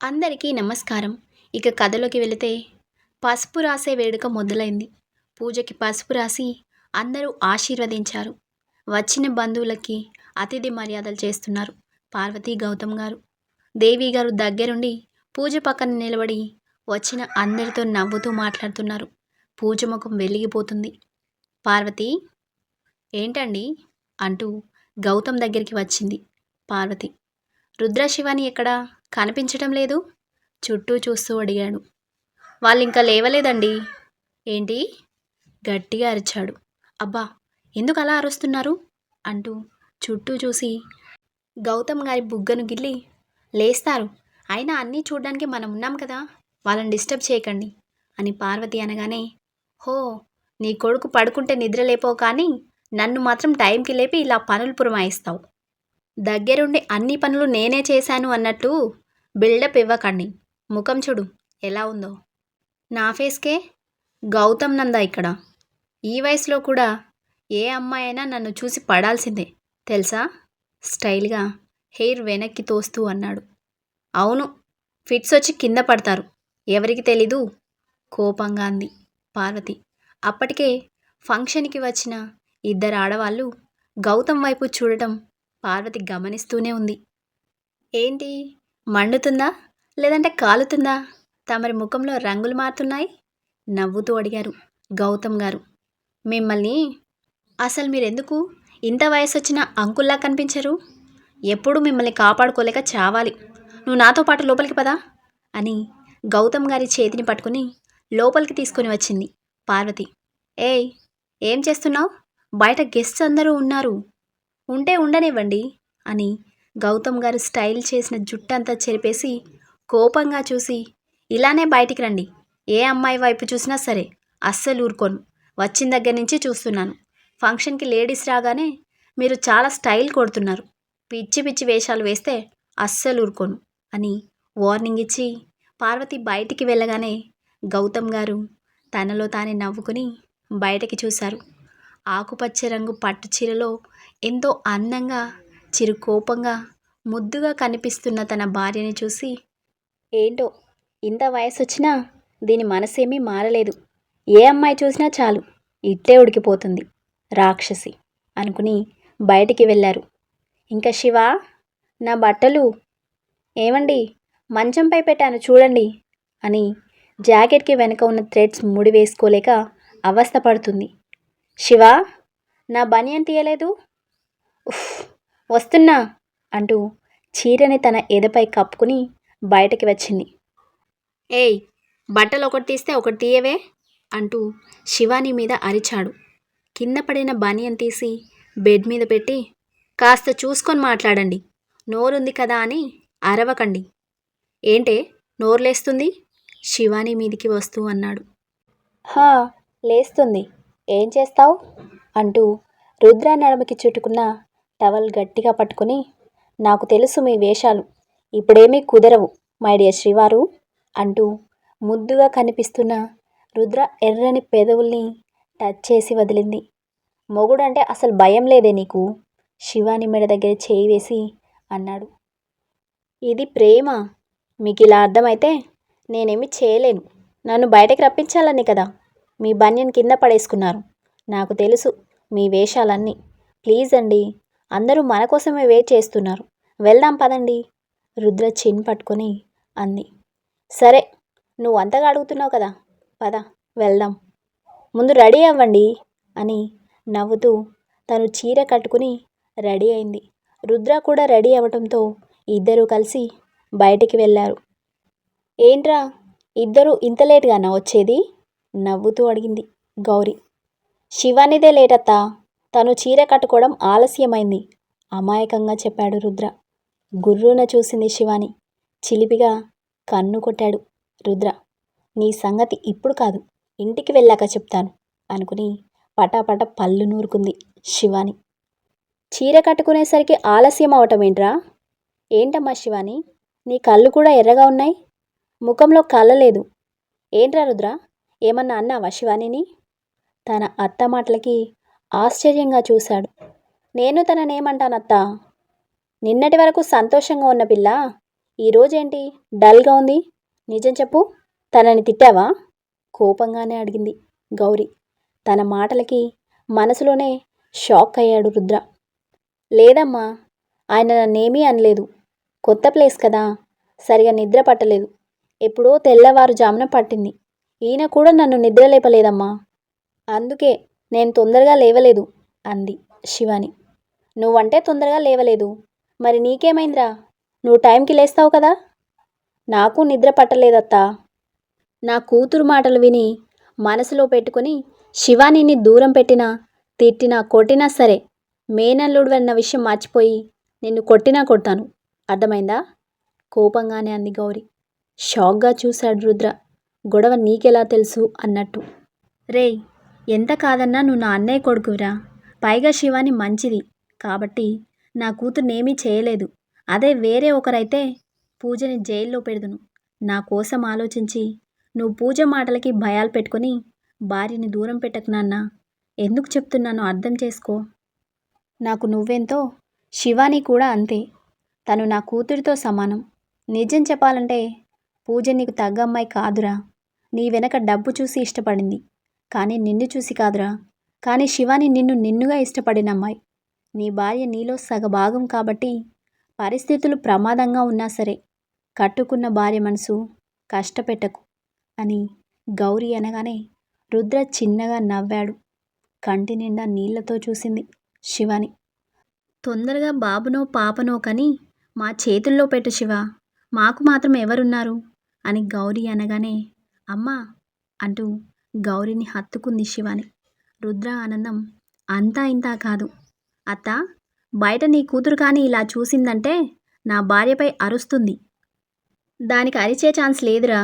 అందరికీ నమస్కారం. ఇక కథలోకి వెళితే పసుపు రాసే వేడుక మొదలైంది. పూజకి పసుపు రాసి అందరూ ఆశీర్వదించారు. వచ్చిన బంధువులకి అతిథి మర్యాదలు చేస్తున్నారు పార్వతీ గౌతమ్ గారు. దేవి గారు దగ్గరుండి పూజ పక్కన నిలబడి వచ్చిన అందరితో నవ్వుతూ మాట్లాడుతున్నారు. పూజ ముఖం వెలిగిపోతుంది. పార్వతి ఏంటండి? అంటూ గౌతమ్ దగ్గరికి వచ్చింది పార్వతి. రుద్రశివాని ఎక్కడా? కనిపించటం లేదు. చుట్టూ చూస్తూ అడిగాడు. వాళ్ళు ఇంకా లేవలేదండి. ఏంటి? గట్టిగా అరిచాడు. అబ్బా ఎందుకు అలా అరుస్తున్నారు? అంటూ చుట్టూ చూసి గౌతమ్ గారి బుగ్గను గిల్లి లేస్తారు. అయినా అన్నీ చూడడానికి మనం ఉన్నాం కదా. వాళ్ళని డిస్టర్బ్ చేయకండి. అని పార్వతి అనగానే హో నీ కొడుకు పడుకుంటే నిద్ర లేపో కానీ నన్ను మాత్రం టైంకి లేపి ఇలా పనులు పురమాయిస్తావు. దగ్గరుండి అన్ని పనులు నేనే చేశాను అన్నట్టు బిల్డప్ ఇవ్వకండి. ముఖం చూడు ఎలా ఉందో. నా ఫేస్కే గౌతమ్ నందా ఇక్కడ. ఈ వయసులో కూడా ఏ అమ్మాయి అయినా నన్ను చూసి పడాల్సిందే తెలుసా? స్టైల్గా హెయిర్ వెనక్కి తోస్తూ అన్నాడు. అవును ఫిట్స్ వచ్చి కింద పడతారు. ఎవరికి తెలీదు? కోపంగా అంది పార్వతి. అప్పటికే ఫంక్షన్కి వచ్చిన ఇద్దరు ఆడవాళ్ళు గౌతమ్ వైపు చూడటం పార్వతి గమనిస్తూనే ఉంది. ఏంటి? మండుతుందా? లేదంటే కాలుతుందా? తమరి ముఖంలో రంగులు మారుతున్నాయి? నవ్వుతూ అడిగారు గౌతమ్ గారు. మిమ్మల్ని అసలు మీరెందుకు ఇంత వయసు వచ్చిన అంకుల్లా కనిపించరు? ఎప్పుడు మిమ్మల్ని కాపాడుకోలేక చావాలి. నువ్వు నాతో పాటు లోపలికి పదా? అని గౌతమ్ గారి చేతిని పట్టుకుని లోపలికి తీసుకొని వచ్చింది పార్వతి. ఏయ్ ఏం చేస్తున్నావు? బయట గెస్ట్స్ అందరూ ఉన్నారు. ఉంటే ఉండనివ్వండి అని గౌతమ్ గారు స్టైల్ చేసిన జుట్టంతా చెరిపేసి కోపంగా చూసి ఇలానే బయటికి రండి. ఏ అమ్మాయి వైపు చూసినా సరే అస్సలు ఊరుకోను. వచ్చిన దగ్గర నుంచి చూస్తున్నాను. ఫంక్షన్కి లేడీస్ రాగానే మీరు చాలా స్టైల్ కొడుతున్నారు. పిచ్చి పిచ్చి వేషాలు వేస్తే అస్సలు ఊరుకోను అని వార్నింగ్ ఇచ్చి పార్వతి బయటికి వెళ్ళగానే గౌతమ్ గారు తనలో తానే నవ్వుకుని బయటకి చూశారు. ఆకుపచ్చ రంగు పట్టు చీరలో ఎంతో అందంగా చిరు కోపంగా ముద్దుగా కనిపిస్తున్న తన భార్యని చూసి ఏంటో ఇంత వయసు వచ్చినా దీని మనసేమీ మారలేదు. ఏ అమ్మాయి చూసినా చాలు ఇట్లే ఉడికిపోతుంది రాక్షసి అనుకుని బయటికి వెళ్ళారు. ఇంకా శివ నా బట్టలు ఏమండి మంచంపై పెట్టాను చూడండి అని జాకెట్కి వెనక ఉన్న థ్రెడ్స్ ముడి వేసుకోలేక అవస్థ పడుతుంది శివ నా బనియన్ తీయలేదు? ఉఫ్ వస్తున్నా అంటూ చీరని తన ఎదపై కప్పుకుని బయటకి వచ్చింది. ఏయ్ బట్టలు ఒకటి తీస్తే ఒకటి తీయవే అంటూ శివాని మీద అరిచాడు. కింద పడిన బనియన్ తీసి బెడ్ మీద పెట్టి కాస్త చూసుకొని మాట్లాడండి. నోరుంది కదా అని అరవకండి. ఏంటే నోరులేస్తుంది? శివాని మీదికి వస్తూ అన్నాడు. హా లేస్తుంది. ఏం చేస్తావు? అంటూ రుద్ర నడుమకి చుట్టుకున్న టవల్ గట్టిగా పట్టుకుని నాకు తెలుసు మీ వేషాలు ఇప్పుడేమీ కుదరవు మై డియర్ శ్రీవారు అంటూ ముద్దుగా కనిపిస్తున్న రుద్ర ఎర్రని పెదవుల్ని టచ్ చేసి వదిలింది. మొగుడంటే అసలు భయం లేదే నీకు? శివాని మెడ దగ్గర చేయి వేసి అన్నాడు. ఇది ప్రేమ మీకు ఇలా అర్థమైతే నేనేమి చేయలేను. నన్ను బయటకు రప్పించాలని కదా మీ బన్యన్ కింద పడేసుకున్నారు. నాకు తెలుసు మీ వేషాలన్నీ. ప్లీజ్ అండి అందరూ మన కోసమే వెయిట్ చేస్తున్నారు. వెళ్దాం పదండి. రుద్ర చిన్ పట్టుకొని అంది. సరే నువ్వు అంతగా అడుగుతున్నావు కదా. పద వెళ్దాం. ముందు రెడీ అవ్వండి అని నవ్వుతూ తను చీర కట్టుకుని రెడీ అయింది. రుద్ర కూడా రెడీ అవ్వటంతో ఇద్దరూ కలిసి బయటికి వెళ్ళారు. ఏంట్రా ఇద్దరు ఇంత లేట్గానా వచ్చేది? నవ్వుతూ అడిగింది గౌరీ. శివానిదే లేటత్తా? తను చీర కట్టుకోవడం ఆలస్యమైంది. అమాయకంగా చెప్పాడు రుద్ర. గుర్రున చూసింది శివాని. చిలిపిగా కన్ను కొట్టాడు రుద్ర. నీ సంగతి ఇప్పుడు కాదు. ఇంటికి వెళ్ళాక చెప్తాను అనుకుని పటాపట పళ్ళు నూరుకుంది శివాని. చీర కట్టుకునేసరికి ఆలస్యం అవటమేంట్రా ఏంటమ్మా శివాని? నీ కళ్ళు కూడా ఎర్రగా ఉన్నాయి. ముఖంలో కళ్ళలేదు ఏంట్రా రుద్ర? ఏమన్నా అన్నావా శివానిని? తన అత్త మాటలకి ఆశ్చర్యంగా చూశాడు. నేను తననేమంటానత్తా? నిన్నటి వరకు సంతోషంగా ఉన్న పిల్ల ఈరోజేంటి డల్గా ఉంది? నిజం చెప్పు. తనని తిట్టావా? కోపంగానే అడిగింది గౌరీ. తన మాటలకి మనసులోనే షాక్ అయ్యాడు రుద్ర. లేదమ్మా ఆయన నన్నేమీ అనలేదు. కొత్త ప్లేస్ కదా. సరిగా నిద్ర పట్టలేదు. ఎప్పుడో తెల్లవారుజామున పట్టింది. ఈయన కూడా నన్ను నిద్ర లేపలేదమ్మా. అందుకే నేను తొందరగా లేవలేదు అంది శివాని. నువ్వంటే తొందరగా లేవలేదు. మరి నీకేమైందిరా? నువ్వు టైంకి లేస్తావు కదా? నాకు నిద్ర పట్టలేదత్తా. నా కూతురు మాటలు విని మనసులో పెట్టుకొని శివానీని దూరం పెట్టినా తిట్టినా కొట్టినా సరే మేనల్లుడు అన్న విషయం మర్చిపోయి నిన్ను కొట్టినా కొడతాను. అర్థమైందా? కోపంగానే అంది గౌరి. షాక్గా చూశాడు రుద్ర. గొడవ నీకెలా తెలుసు? అన్నట్టు. రేయ్ ఎంత కాదన్నా నువ్వు నా అన్నయ్య కొడుకురా. పైగా శివాని మంచిది. కాబట్టి నా కూతుర్నేమీ చేయలేదు. అదే వేరే ఒకరైతే పూజని జైల్లో పెడుదును. నా కోసం ఆలోచించి నువ్వు పూజ మాటలకి భయాలు పెట్టుకొని భార్యని దూరం పెట్టకు నాన్న. ఎందుకు చెప్తున్నానో అర్థం చేసుకో. నాకు నువ్వెంతో శివాని కూడా అంతే. తను నా కూతురితో సమానం. నిజం చెప్పాలంటే పూజ నీకు తగ్గమ్మాయి కాదురా. నీ వెనక డబ్బు చూసి ఇష్టపడింది. కానీ నిన్ను చూసి కాదురా. కానీ శివాని నిన్ను నిన్నుగా ఇష్టపడిన అమ్మాయి. నీ భార్య నీలో సగభాగం కాబట్టి పరిస్థితులు ప్రమాదంగా ఉన్నా సరే కట్టుకున్న భార్య మనసు కష్టపెట్టకు అని గౌరీ అనగానే రుద్ర చిన్నగా నవ్వాడు. కంటి నిండా నీళ్ళతో చూసింది శివాని. తొందరగా బాబునో పాపనో కని మా చేతుల్లో పెట్టు శివ. మాకు మాత్రం ఎవరున్నారు? అని గౌరీ అనగానే అమ్మా అంటూ గౌరిని హత్తుకుంది శివాని. రుద్ర ఆనందం అంతా ఇంతా కాదు. అత్త బయట నీ కూతురు కానీ ఇలా చూసిందంటే నా భార్యపై అరుస్తుంది. దానికి అరిచే ఛాన్స్ లేదురా.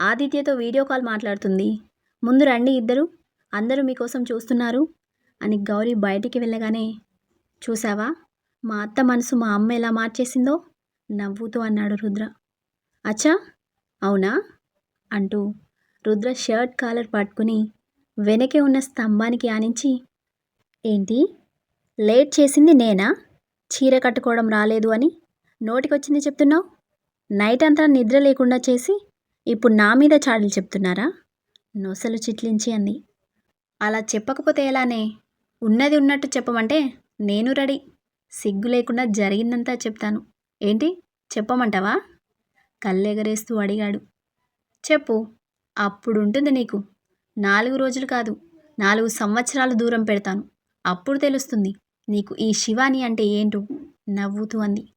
ఆదిత్యతో వీడియో కాల్ మాట్లాడుతుంది. ముందు రండి ఇద్దరు అందరూ మీకోసం చూస్తున్నారు అని గౌరీ బయటికి వెళ్ళగానే చూసావా మా అత్త మనసు మా అమ్మ ఎలా మార్చేసిందో నవ్వుతూ అన్నాడు రుద్ర. అచ్చా అవునా? అంటూ రుద్ర షర్ట్ కాలర్ పట్టుకుని వెనకే ఉన్న స్తంభానికి ఆనించి ఏంటి? లేట్ చేసింది నేనా? చీర కట్టుకోవడం రాలేదు అని నోటికొచ్చింది చెప్తున్నావు? నైట్ అంతా నిద్ర లేకుండా చేసి ఇప్పుడు నా మీద చాడీలు చెప్తున్నారా? నొసలు చిట్లించి అంది. అలా చెప్పకపోతే ఎలానే? ఉన్నది ఉన్నట్టు చెప్పమంటే నేను రెడీ. సిగ్గు లేకుండా జరిగిందంతా చెప్తాను. ఏంటి? చెప్పమంటావా? కళ్ళెగరేస్తూ అడిగాడు. చెప్పు. అప్పుడు ఉంటుంది నీకు. నాలుగు రోజులు కాదు నాలుగు సంవత్సరాలు దూరం పెడతాను. అప్పుడు తెలుస్తుంది నీకు ఈ శివాని అంటే ఏంటో నవ్వుతూ అంది.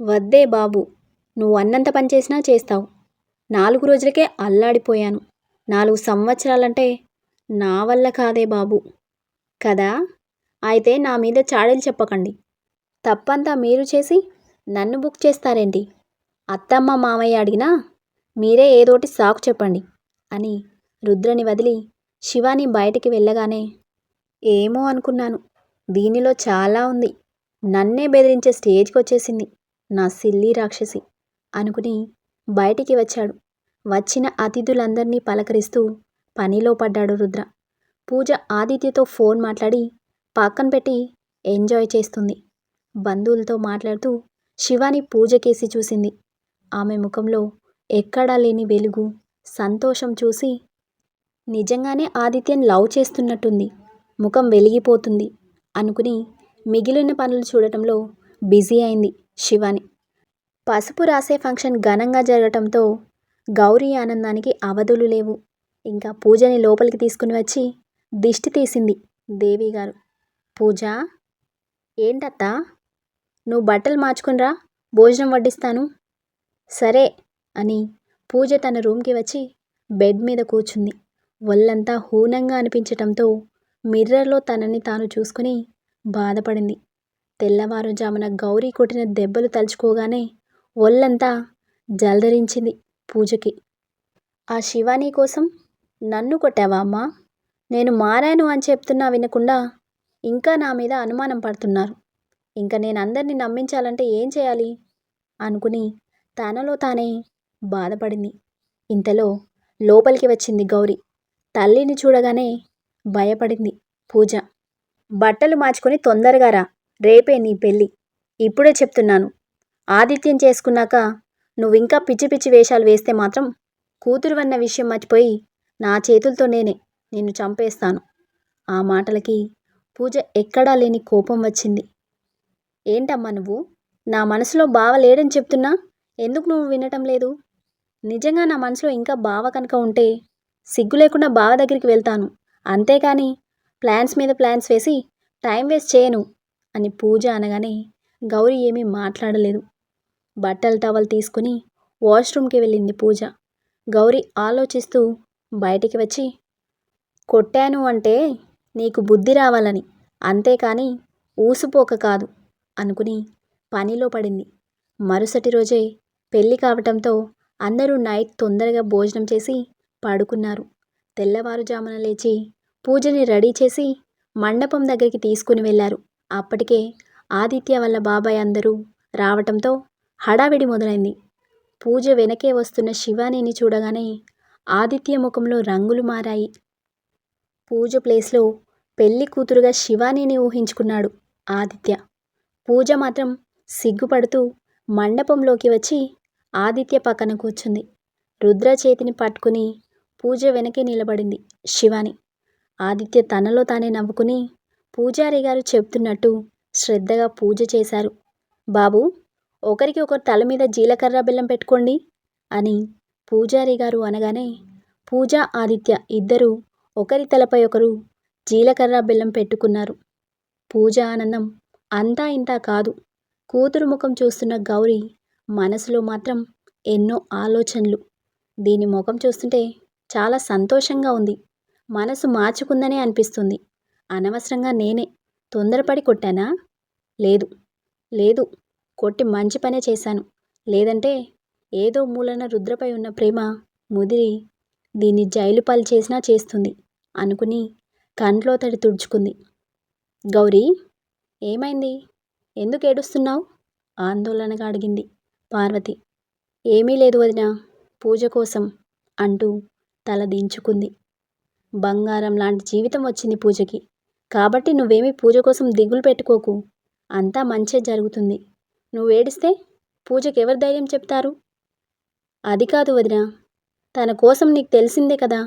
వద్దే బాబు నువ్వు అన్నంత పని చేసినా చేస్తావు. నాలుగు రోజులకే అల్లాడిపోయాను. నాలుగు సంవత్సరాలంటే నా వల్ల కాదే బాబు. కదా? అయితే నా మీద చాడీలు చెప్పకండి. తప్పంతా మీరు చేసి నన్ను బుక్ చేస్తారేంటి? అత్తమ్మ మామయ్య అడిగినా మీరే ఏదోటి సాకు చెప్పండి. అని రుద్రని వదిలి శివాని బయటికి వెళ్ళగానే ఏమో అనుకున్నాను. దీనిలో చాలా ఉంది. నన్నే బెదిరించే స్టేజ్కి వచ్చేసింది నా సిల్లి రాక్షసి అనుకుని బయటికి వచ్చాడు. వచ్చిన అతిథులందరినీ పలకరిస్తూ పనిలో పడ్డాడు రుద్ర. పూజ ఆదిత్యతో ఫోన్ మాట్లాడి పక్కన పెట్టి ఎంజాయ్ చేస్తుంది. బంధువులతో మాట్లాడుతూ శివాని పూజ కేసి చూసింది. ఆమె ముఖంలో ఎక్కడా లేని వెలుగు సంతోషం చూసి నిజంగానే ఆదిత్యని లవ్ చేస్తున్నట్టుంది ముఖం వెలిగిపోతుంది అనుకుని మిగిలిన పనులు చూడటంలో బిజీ అయింది శివాని. పసుపు రాసే ఫంక్షన్ ఘనంగా జరగటంతో గౌరీ ఆనందానికి అవధులు లేవు. ఇంకా పూజని లోపలికి తీసుకుని వచ్చి దిష్టి తీసింది దేవి గారు. పూజ? ఏంటత్తా? నువ్వు బట్టలు మార్చుకునిరా భోజనం వడ్డిస్తాను. సరే అని పూజ తన రూమ్కి వచ్చి బెడ్ మీద కూర్చుంది. ఒళ్ళంతా హూనంగా అనిపించటంతో మిర్రర్లో తనని తాను చూసుకుని బాధపడింది. తెల్లవారుజామున గౌరీ కొట్టిన దెబ్బలు తలుచుకోగానే ఒళ్ళంతా జలధరించింది పూజకి. ఆ శివాని కోసం నన్ను కొట్టావా అమ్మా? నేను మారాను అని చెప్తున్నా వినకుండా ఇంకా నా మీద అనుమానం పడుతున్నారు. ఇంకా నేను అందరినీ నమ్మించాలంటే ఏం చేయాలి అనుకుని తనలో తానే బాధపడింది. ఇంతలో లోపలికి వచ్చింది గౌరీ. తల్లిని చూడగానే భయపడింది పూజ. బట్టలు మార్చుకొని తొందరగా రా రేపే నీ పెళ్ళి. ఇప్పుడే చెప్తున్నాను. ఆదిత్యం చేసుకున్నాక నువ్వింకా పిచ్చి పిచ్చి వేషాలు వేస్తే మాత్రం కూతురు అన్న విషయం మర్చిపోయి నా చేతులతో నేనే నిన్ను చంపేస్తాను. ఆ మాటలకి పూజ ఎక్కడా లేని కోపం వచ్చింది. ఏంటమ్మా నువ్వు? నా మనసులో బావ లేడని చెప్తున్నా ఎందుకు నువ్వు వినటం లేదు? నిజంగా నా మనసులో ఇంకా బావ కనుక ఉంటే సిగ్గు లేకుండా బావ దగ్గరికి వెళ్తాను. అంతేకాని ప్లాన్స్ మీద ప్లాన్స్ వేసి టైం వేస్ట్ చేయను అని పూజ అనగానే గౌరీ ఏమీ మాట్లాడలేదు. బట్టల టవల్ తీసుకుని వాష్రూమ్కి వెళ్ళింది పూజ. గౌరీ ఆలోచిస్తూ బయటికి వచ్చి కొట్టాను అంటే నీకు బుద్ధి రావాలని అంతేకాని ఊసుపోక కాదు అనుకుని పనిలో పడింది. మరుసటి రోజే పెళ్ళి కావటంతో అందరూ నైట్ తొందరగా భోజనం చేసి పడుకున్నారు. తెల్లవారుజామున లేచి పూజని రెడీ చేసి మండపం దగ్గరికి తీసుకుని వెళ్ళారు. అప్పటికే ఆదిత్య వాళ్ళ బాబాయ్ అందరూ రావటంతో హడావిడి మొదలైంది. పూజ వెనకే వస్తున్న శివానీని చూడగానే ఆదిత్య ముఖంలో రంగులు మారాయి. పూజ ప్లేస్లో పెళ్ళి కూతురుగా శివానీని ఊహించుకున్నాడు ఆదిత్య. పూజ మాత్రం సిగ్గుపడుతూ మండపంలోకి వచ్చి ఆదిత్య పక్కన కూర్చుంది. రుద్ర చేతిని పట్టుకుని పూజ వెనకే నిలబడింది శివాని. ఆదిత్య తనలో తానే నవ్వుకుని పూజారి గారు చెప్తున్నట్టు శ్రద్ధగా పూజ చేశారు. బాబు ఒకరికి ఒకరు తల మీద జీలకర్ర బెల్లం పెట్టుకోండి అని పూజారి గారు అనగానే పూజ ఆదిత్య ఇద్దరూ ఒకరి తలపై ఒకరు జీలకర్ర బెల్లం పెట్టుకున్నారు. పూజ ఆనందం అంతా ఇంతా కాదు. కూతురు ముఖం చూస్తున్న గౌరీ మనసులో మాత్రం ఎన్నో ఆలోచనలు. దీని ముఖం చూస్తుంటే చాలా సంతోషంగా ఉంది. మనసు మార్చుకుందనే అనిపిస్తుంది. అనవసరంగా నేనే తొందరపడి కొట్టానా? లేదు. లేదు. కొట్టి మంచి పనే చేశాను. లేదంటే ఏదో మూలన రుద్రపై ఉన్న ప్రేమ ముదిరి దీన్ని జైలు పాలు చేసినా చేస్తుంది అనుకుని కంట్లో తడి తుడుచుకుంది. గౌరీ ఏమైంది? ఎందుకు ఏడుస్తున్నావు? ఆందోళనగా అడిగింది. పార్వతి. ఏమీ లేదు వదిన పూజ కోసం అంటూ తల దించుకుంది. బంగారం లాంటి జీవితం వచ్చింది పూజకి. కాబట్టి నువ్వేమీ పూజ కోసం దిగులు పెట్టుకోకు. అంతా మంచే జరుగుతుంది. నువ్వు ఏడిస్తే పూజకి ఎవరు ధైర్యం చెప్తారు? అది కాదు వదిన. తన కోసం నీకు తెలిసిందే కదా.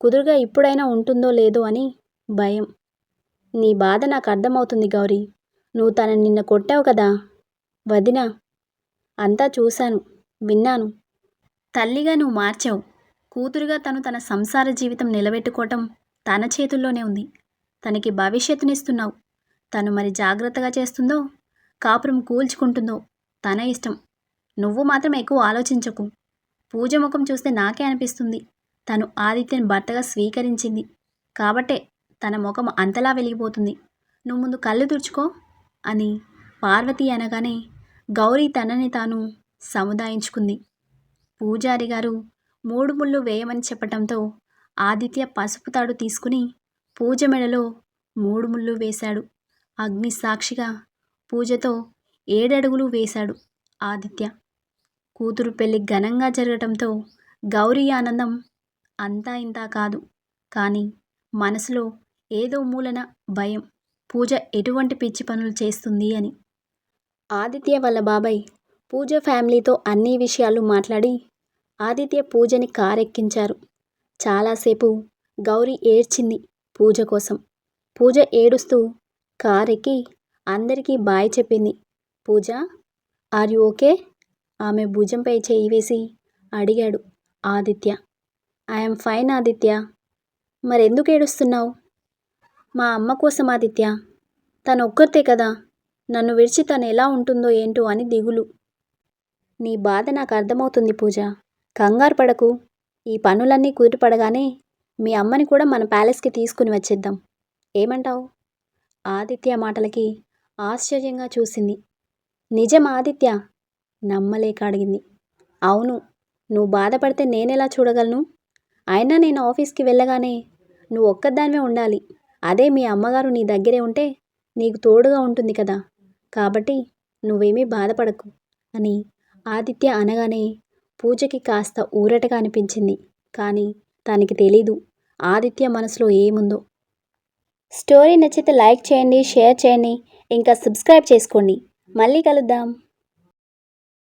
కుదురుగా ఇప్పుడైనా ఉంటుందో లేదో అని భయం. నీ బాధ నాకు అర్థమవుతుంది గౌరీ. నువ్వు తనని నిన్న కొట్టావు కదా. వదిన అంతా చూశాను విన్నాను. తల్లిగా నువ్వు మార్చావు. కూతురుగా తను తన సంసార జీవితం నిలబెట్టుకోవటం తన చేతుల్లోనే ఉంది. తనకి భవిష్యత్తునిస్తున్నావు. తను మరి జాగ్రత్తగా చేస్తుందో కాపురం కూల్చుకుంటుందో తన ఇష్టం. నువ్వు మాత్రం ఎక్కువ ఆలోచించకు. పూజ ముఖం చూస్తే నాకే అనిపిస్తుంది. తను ఆదిత్యని భర్తగా స్వీకరించింది. కాబట్టే తన ముఖం అంతలా వెలిగిపోతుంది. నువ్వు ముందు కళ్ళు తుడుచుకో అని పార్వతి అనగానే గౌరీ తనని తాను సముదాయించుకుంది. పూజారి గారు మూడు ముళ్ళు వేయమని చెప్పటంతో ఆదిత్య పసుపు తాడు తీసుకుని పూజ మెడలో మూడు ముళ్ళు వేశాడు. అగ్ని సాక్షిగా పూజతో ఏడడుగులు వేశాడు ఆదిత్య. కూతురు పెళ్ళి ఘనంగా జరగటంతో గౌరీ ఆనందం అంతా ఇంతా కాదు. కానీ మనసులో ఏదో మూలన భయం పూజ ఎటువంటి పిచ్చి పనులు చేస్తుంది అని. ఆదిత్య వాళ్ళ బాబాయ్ పూజ ఫ్యామిలీతో అన్ని విషయాలు మాట్లాడి ఆదిత్య పూజని కారెక్కించారు. చాలాసేపు గౌరీ ఏడ్చింది పూజ కోసం. పూజ ఏడుస్తూ కారెక్కి అందరికీ బాయ్ చెప్పింది. Pooja are you okay? ఆమె భుజంపై చేయి వేసి అడిగాడు ఆదిత్య. I'm fine Aditya. మరెందుకు ఏడుస్తున్నావు? మా అమ్మ కోసం ఆదిత్య. తను ఒక్కరితే కదా నన్ను విడిచి తను ఎలా ఉంటుందో ఏంటో అని దిగులు. నీ బాధ నాకు అర్థమవుతుంది పూజ. కంగారు పడకు. ఈ పనులన్నీ కుదిరిపడగానే మీ అమ్మని కూడా మన ప్యాలెస్కి తీసుకుని వచ్చేద్దాం. ఏమంటావు? ఆదిత్య మాటలకి ఆశ్చర్యంగా చూసింది. నిజం ఆదిత్య? నమ్మలేక అడిగింది. అవును. నువ్వు బాధపడితే నేనెలా చూడగలను? అయినా నేను ఆఫీస్కి వెళ్ళగానే నువ్వు ఒక్కదానివే ఉండాలి. అదే మీ అమ్మగారు నీ దగ్గరే ఉంటే నీకు తోడుగా ఉంటుంది కదా. కాబట్టి నువ్వేమీ బాధపడకు అని ఆదిత్య అనగానే పూజకి కాస్త ఊరటగా అనిపించింది. కానీ తనకి తెలీదు ఆదిత్య మనసులో ఏముందో. స్టోరీ నచ్చితే లైక్ చేయండి షేర్ చేయండి ఇంకా సబ్స్క్రైబ్ చేసుకోండి. మళ్ళీ కలుద్దాం.